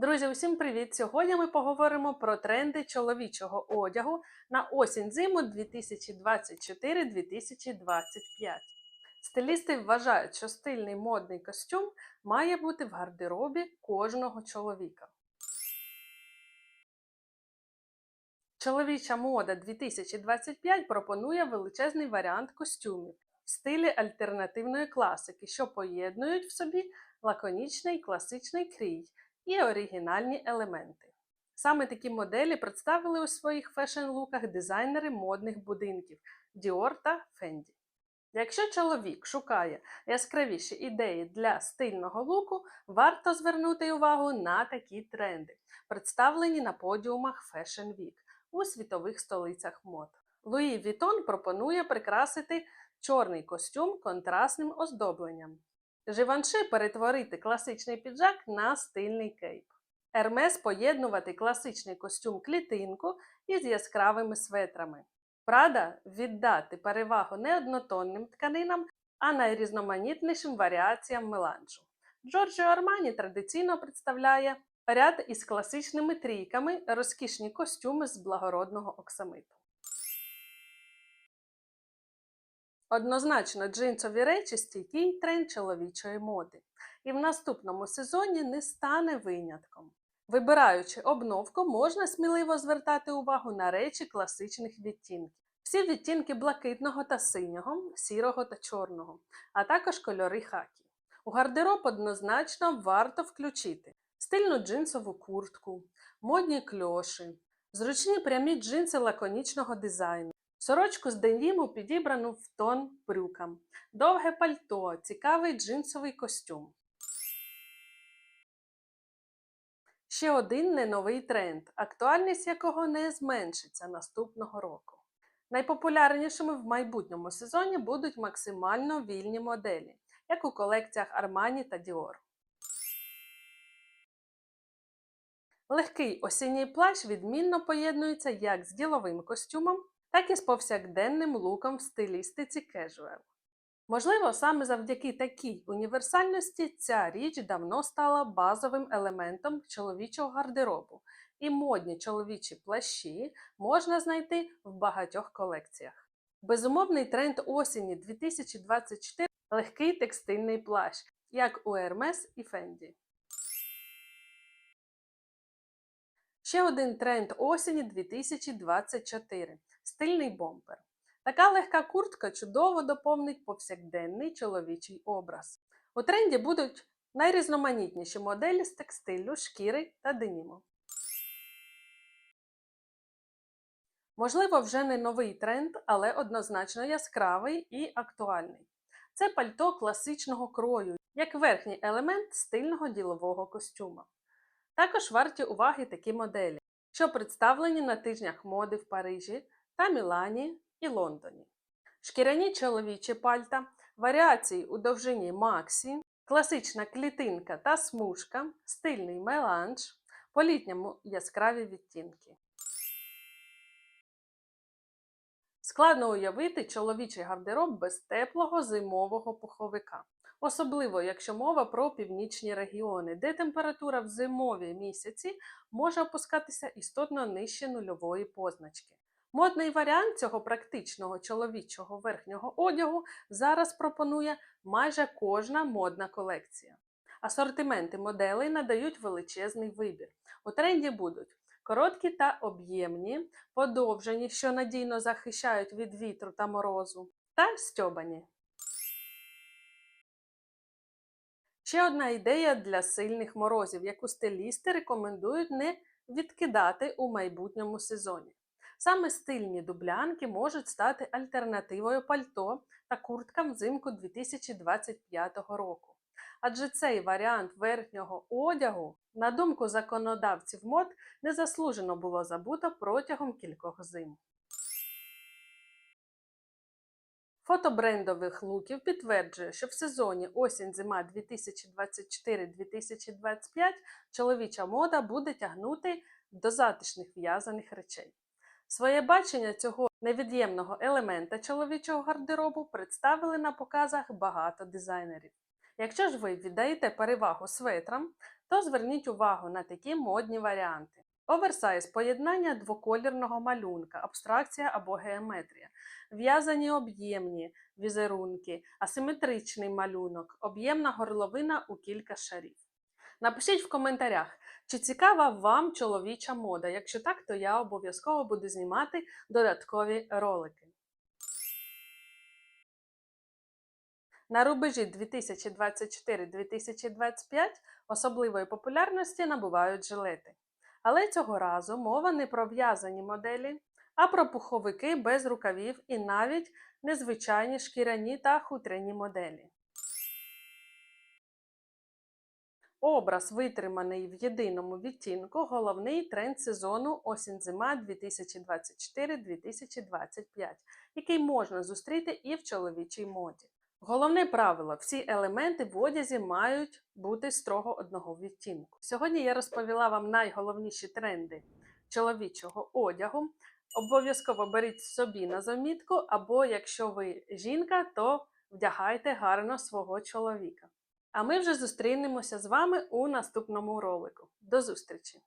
Друзі, усім привіт! Сьогодні ми поговоримо про тренди чоловічого одягу на осінь зиму 2024-2025. Стилісти вважають, що стильний модний костюм має бути в гардеробі кожного чоловіка. Чоловіча мода 2025 пропонує величезний варіант костюмів в стилі альтернативної класики, що поєднують в собі лаконічний класичний крій і оригінальні елементи. Саме такі моделі представили у своїх фешн-луках дизайнери модних будинків Dior та Fendi. Якщо чоловік шукає яскравіші ідеї для стильного луку, варто звернути увагу на такі тренди, представлені на подіумах Fashion Week у світових столицях мод. Луї Вітон пропонує прикрасити чорний костюм контрастним оздобленням. Живанши перетворити класичний піджак на стильний кейп. Ермес поєднувати класичний костюм клітинку із яскравими светрами. Прада віддати перевагу не однотонним тканинам, а найрізноманітнішим варіаціям меланжу. Джорджіо Армані традиційно представляє ряд із класичними трійками, розкішні костюми з благородного оксамиту. Однозначно, джинсові речі стійкий тренд чоловічої моди, і в наступному сезоні не стане винятком. Вибираючи обновку, можна сміливо звертати увагу на речі класичних відтінків. Всі відтінки блакитного та синього, сірого та чорного, а також кольори хакі. У гардероб однозначно варто включити стильну джинсову куртку, модні кльоші, зручні прямі джинси лаконічного дизайну, Сорочку з підібрану в тон брюкам, довге пальто, цікавий джинсовий костюм. Ще один неновий тренд, актуальність якого не зменшиться наступного року. Найпопулярнішими в майбутньому сезоні будуть максимально вільні моделі, як у колекціях Armani та Dior. Легкий осінній плащ відмінно поєднується як з діловим костюмом, так і з повсякденним луком в стилістиці casual. Можливо, саме завдяки такій універсальності ця річ давно стала базовим елементом чоловічого гардеробу, і модні чоловічі плащі можна знайти в багатьох колекціях. Безумовний тренд осені 2024 легкий текстильний плащ, як у Hermes і Fendi. Ще один тренд осені 2024 стильний бомбер. Така легка куртка чудово доповнить повсякденний чоловічий образ. У тренді будуть найрізноманітніші моделі з текстилю, шкіри та деніму. Можливо, вже не новий тренд, але однозначно яскравий і актуальний. Це пальто класичного крою, як верхній елемент стильного ділового костюма. Також варті уваги такі моделі, що представлені на тижнях моди в Парижі та Мілані і Лондоні. Шкіряні чоловічі пальта, варіації у довжині Максі, класична клітинка та смужка, стильний меланж, по літньому яскраві відтінки. Складно уявити чоловічий гардероб без теплого зимового пуховика. Особливо, якщо мова про північні регіони, де температура в зимові місяці може опускатися істотно нижче нульової позначки. Модний варіант цього практичного чоловічого верхнього одягу зараз пропонує майже кожна модна колекція. Асортименти моделей надають величезний вибір. У тренді будуть короткі та об'ємні, подовжені, що надійно захищають від вітру та морозу, та стьобані. Ще одна ідея для сильних морозів, яку стилісти рекомендують не відкидати у майбутньому сезоні. Саме стильні дублянки можуть стати альтернативою пальто та курткам взимку 2025 року. Адже цей варіант верхнього одягу, на думку законодавців мод, незаслужено було забуто протягом кількох зим. Фото брендових луків підтверджує, що в сезоні осінь-зима 2024-2025 чоловіча мода буде тягнути до затишних в'язаних речей. Своє бачення цього невід'ємного елемента чоловічого гардеробу представили на показах багато дизайнерів. Якщо ж ви віддаєте перевагу светрам, то зверніть увагу на такі модні варіанти. Оверсайз поєднання двоколірного малюнка, абстракція або геометрія, в'язані об'ємні візерунки, асиметричний малюнок, об'ємна горловина у кілька шарів. Напишіть в коментарях, чи цікава вам чоловіча мода. Якщо так, то я обов'язково буду знімати додаткові ролики. На рубежі 2024-2025 особливої популярності набувають жилети. Але цього разу мова не про в'язані моделі, а про пуховики без рукавів і навіть незвичайні шкіряні та хутряні моделі. Образ витриманий в єдиному відтінку, головний тренд сезону осінь-зима 2024-2025, який можна зустріти і в чоловічій моді. Головне правило: всі елементи в одязі мають бути строго одного відтінку. Сьогодні я розповіла вам найголовніші тренди чоловічого одягу. Обов'язково беріть собі на замітку, або якщо ви жінка, то вдягайте гарно свого чоловіка. А ми вже зустрінемося з вами у наступному ролику. До зустрічі!